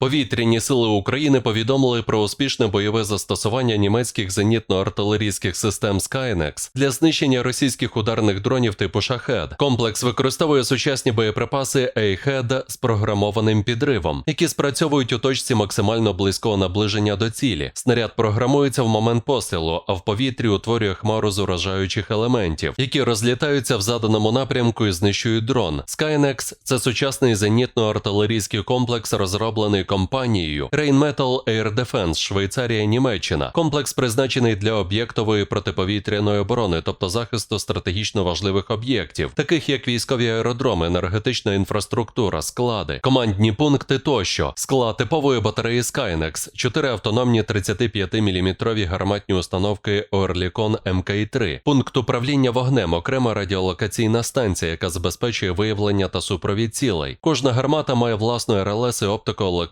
Повітряні сили України повідомили про успішне бойове застосування німецьких зенітно-артилерійських систем Skynex для знищення російських ударних дронів типу Шахед. Комплекс використовує сучасні боєприпаси A-HED з програмованим підривом, які спрацьовують у точці максимально близького наближення до цілі. Снаряд програмується в момент пострілу, а в повітрі утворює хмару з уражаючих елементів, які розлітаються в заданому напрямку і знищують дрон. Skynex – це сучасний зенітно-артилерійський комплекс, розроблений компанією Rheinmetall Air Defense, Швейцарія, Німеччина. Комплекс призначений для об'єктової протиповітряної оборони, тобто захисту стратегічно важливих об'єктів, таких як військові аеродроми, енергетична інфраструктура, склади, командні пункти тощо, склад типової батареї Skynex, 4 автономні 35-мм гарматні установки Oerlikon MK3, пункт управління вогнем, окрема радіолокаційна станція, яка забезпечує виявлення та супровід цілей. Кожна гармата має власну РЛС і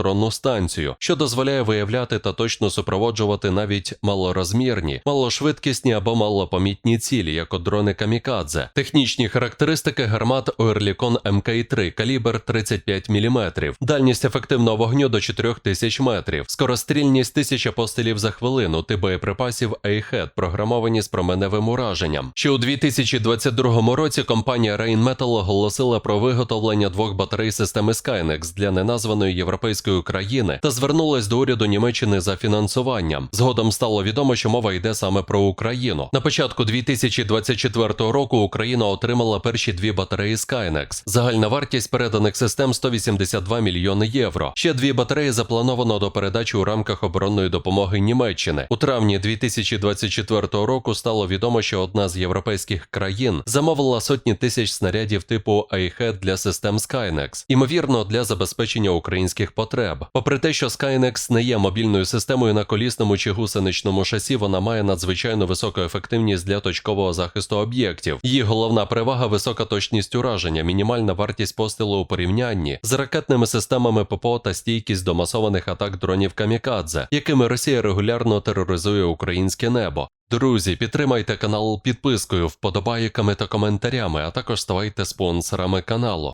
оптико-електронну станцію, що дозволяє виявляти та точно супроводжувати навіть малорозмірні, малошвидкісні або малопомітні цілі, як дрони Камікадзе. Технічні характеристики гармат Oerlikon MK3, калібр 35 мм, дальність ефективного вогню до 4000 метрів, скорострільність 1000 пострілів за хвилину, тип боєприпасів A-HED, програмовані з променевим ураженням. Ще у 2022 році компанія Rheinmetall оголосила про виготовлення двох батарей системи Skynex для неназваної європейської країни та звернулась до уряду Німеччини за фінансуванням. Згодом стало відомо, що мова йде саме про Україну. На початку 2024 року Україна отримала перші дві батареї Skynex. Загальна вартість переданих систем 182 мільйони євро. Ще дві батареї заплановано до передачі у рамках оборонної допомоги Німеччини. У травні 2024 року стало відомо, що одна з європейських країн замовила сотні тисяч снарядів типу AIHED для систем Skynex, ймовірно, для забезпечення українських потреб. Попри те, що Skynex не є мобільною системою на колісному чи гусеничному шасі, вона має надзвичайно високу ефективність для точкового захисту об'єктів. Її головна перевага висока точність ураження, мінімальна вартість пострілу у порівнянні з ракетними системами ППО та стійкість до масованих атак дронів Камікадзе, якими Росія регулярно тероризує українське небо. Друзі, підтримайте канал підпискою, вподобайками та коментарями, а також ставайте спонсорами каналу.